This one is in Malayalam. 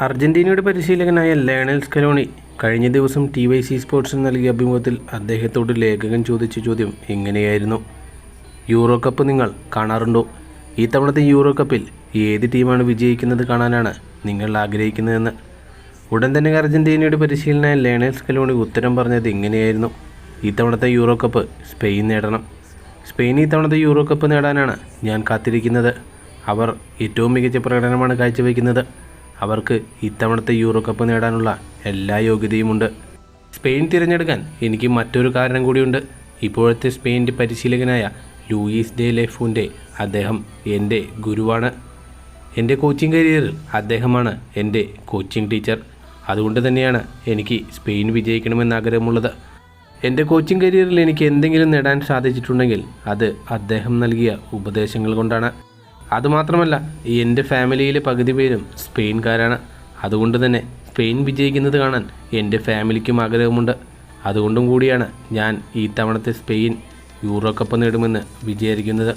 അർജന്റീനയുടെ പരിശീലകനായ ലയണൽ സ്കലോണി കഴിഞ്ഞ ദിവസം ടി വൈ സി സ്പോർട്സിന് നൽകിയ അഭിമുഖത്തിൽ അദ്ദേഹത്തോട് ലേഖകൻ ചോദിച്ച ചോദ്യം ഇങ്ങനെയായിരുന്നു യൂറോ കപ്പ് നിങ്ങൾ കാണാറുണ്ടോ? ഈ തവണത്തെ യൂറോ കപ്പിൽ ഏത് ടീമാണ് വിജയിക്കുന്നത് കാണാനാണ് നിങ്ങൾ ആഗ്രഹിക്കുന്നതെന്ന്? ഉടൻ തന്നെ അർജന്റീനയുടെ പരിശീലനായ ലയണൽ സ്കലോണി ഉത്തരം പറഞ്ഞത് ഇങ്ങനെയായിരുന്നു ഈ തവണത്തെ യൂറോ കപ്പ് സ്പെയിൻ നേടണം. സ്പെയിൻ ഈ തവണത്തെ യൂറോ കപ്പ് നേടാനാണ് ഞാൻ കാത്തിരിക്കുന്നത്. അവർ ഏറ്റവും മികച്ച പ്രകടനമാണ് കാഴ്ചവെക്കുന്നത്. അവർക്ക് ഇത്തവണത്തെ യൂറോ കപ്പ് നേടാനുള്ള എല്ലാ യോഗ്യതയുമുണ്ട്. സ്പെയിൻ തിരഞ്ഞെടുക്കാൻ എനിക്ക് മറ്റൊരു കാരണം കൂടിയുണ്ട്. ഇപ്പോഴത്തെ സ്പെയിന്റെ പരിശീലകനായ ലൂയിസ് ഡെ ലെഫുന്റെ അദ്ദേഹം എന്റെ ഗുരുവാണ്. എന്റെ കോച്ചിങ് കരിയറിൽ അദ്ദേഹമാണ് എന്റെ കോച്ചിങ് ടീച്ചർ അതുകൊണ്ട് തന്നെയാണ് എനിക്ക് സ്പെയിൻ വിജയിക്കണമെന്ന് ആഗ്രഹമുള്ളത്. എന്റെ കോച്ചിങ് കരിയറിൽ എനിക്ക് എന്തെങ്കിലും നേടാൻ സാധിച്ചിട്ടുണ്ടെങ്കിൽ അത് അദ്ദേഹം നൽകിയ ഉപദേശങ്ങൾ കൊണ്ടാണ്. അതുമാത്രമല്ല എന്റെ ഫാമിലിയിലെ പകുതി പേരും സ്പെയിൻകാരാണ്. അതുകൊണ്ട് തന്നെ സ്പെയിൻ വിജയിക്കുന്നത് കാണാൻ എന്റെ ഫാമിലിക്കും ആഗ്രഹമുണ്ട്. അതുകൊണ്ടും കൂടിയാണ് ഞാൻ ഈ തവണത്തെ സ്പെയിൻ യൂറോ കപ്പ് നേടുമെന്ന് വിചാരിക്കുന്നത്.